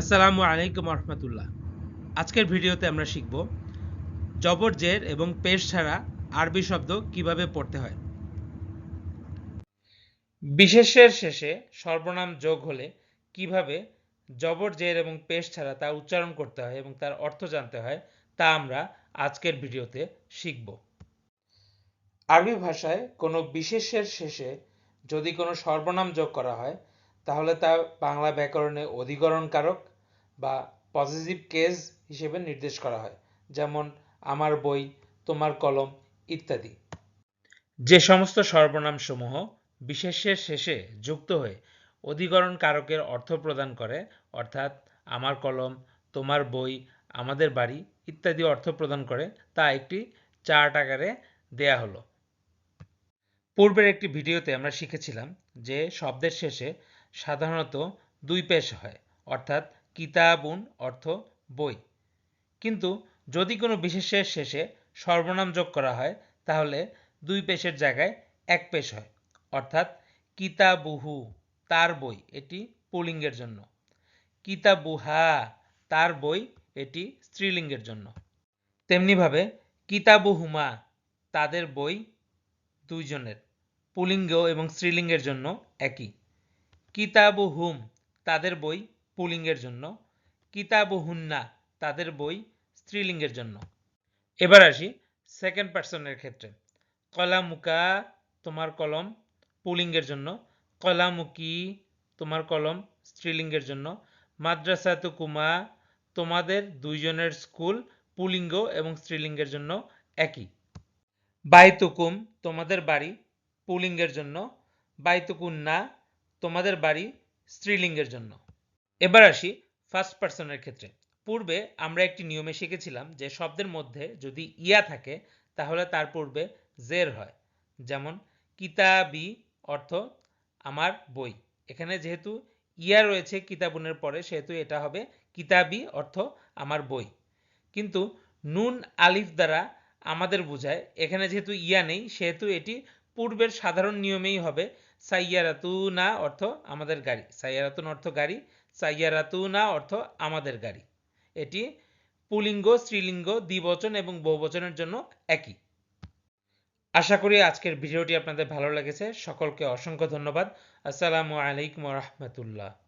আসসালামু আলাইকুম রহমতুল্লাহ আজকের ভিডিওতে আমরা শিখব জবর জের এবং পেশ ছাড়া আরবি শব্দ কীভাবে পড়তে হয়। বিশেষের শেষে সর্বনাম যোগ হলে কীভাবে জবর জের এবং পেশ ছাড়া তা উচ্চারণ করতে হয় এবং তার অর্থ জানতে হয়, তা আমরা আজকের ভিডিওতে শিখব। আরবি ভাষায় কোনো বিশেষের শেষে যদি কোনো সর্বনাম যোগ করা হয় তাহলে তা বাংলা ব্যাকরণে অধিকরণ কারক বা পজিটিভ কেস হিসেবে নির্দেশ করা হয়। যেমন, আমার বই তোমার কলম ইত্যাদি। যে সমস্ত সর্বনাম সমূহ বিশেষের শেষে যুক্ত হয়ে অধিকরণ কারকের অর্থ প্রদান করে, অর্থাৎ আমার কলম তোমার বই আমাদের বাড়ি ইত্যাদি অর্থ প্রদান করে, তা একটি চার্ট আকারে দেয়া হলো। পূর্বের একটি ভিডিওতে আমরা শিখেছিলাম যে শব্দের শেষে সাধারণত দুই পেশ হয়, অর্থাৎ কিতাবুন অর্থ বই। কিন্তু যদি কোনো বিশেষের শেষে সর্বনাম যোগ করা হয়, তাহলে দুই পেশের জায়গায় এক পেশ হয়, অর্থাৎ কিতাবুহু, তার বই, এটি পুলিঙ্গের জন্য। কিতাবুহা, তার বই, এটি স্ত্রীলিঙ্গের জন্য। তেমনিভাবে কিতাবুহুমা, তাদের বই দুইজনের, পুলিঙ্গ এবং স্ত্রীলিঙ্গের জন্য একই। কিতাবুহুম, তাদের বই পুলিঙ্গের জন্য। কিতাবুহুন্না, তাদের বই স্ত্রীলিঙ্গের জন্য। এবার আসি সেকেন্ড পার্সনের ক্ষেত্রে। কলামুকা, তোমার কলম পুলিঙ্গের জন্য। কলামুকি, তোমার কলম স্ত্রীলিঙ্গের জন্য। মাদ্রাসাতুকুমা, তোমাদের দুইজনের স্কুল পুলিঙ্গ এবং স্ত্রীলিঙ্গের জন্য একই। বাইতুকুম, তোমাদের বাড়ি পুলিঙ্গের জন্য। বাইতুকুন্না তোমাদের বাড়ি স্ত্রীলিঙ্গের জন্য। এবার আসি ফার্স্ট পার্সনের ক্ষেত্রে। পূর্বে আমরা একটি নিয়মে শিখেছিলাম যে শব্দের মধ্যে যদি ইয়া থাকে, তাহলে তার পূর্বে জের হয়। যেমন, কিতাবি অর্থ আমার বই। এখানে যেহেতু ইয়া রয়েছে কিতাবুনের পরে, সেহেতু এটা হবে কিতাবি অর্থ আমার বই। কিন্তু নুন আলিফ দ্বারা আমাদের বোঝায়, এখানে যেহেতু ইয়া নেই, সেহেতু এটি পূর্বের সাধারণ নিয়মেই হবে সাইয়ারাতুনা অর্থ আমাদের গাড়ি। সাইয়ারাতুন অর্থ গাড়ি, সাইয়ারাতুনা অর্থ আমাদের গাড়ি। এটি পুলিঙ্গ, স্ত্রীলিঙ্গ, দ্বিবচন এবং বহুবচনের জন্য একই। আশা করি আজকের ভিডিওটি আপনাদের ভালো লেগেছে। সকলকে অসংখ্য ধন্যবাদ। আসসালামু আলাইকুম রহমতুল্লাহ।